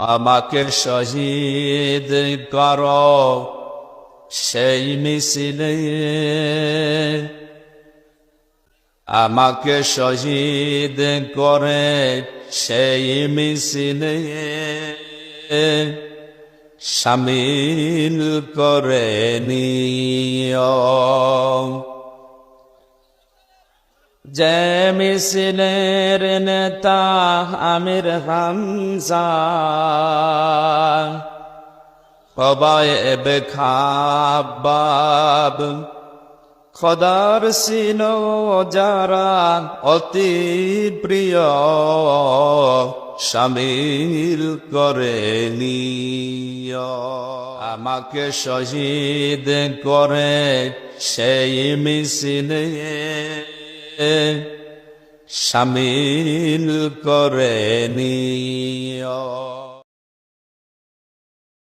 আমাকে শহীদ কর সেই মিছিলে। আমাকে শহীদ করে সেই মিছিলে। সামিল করে নিয় যে মিছিলের নেতা আমির হামজা সবাই এবে খাবাব খদার ছিল যারা অতি প্রিয় সামিল করে আমাকে শহীদ করে সেই মিছিলে সামিল করে নিয়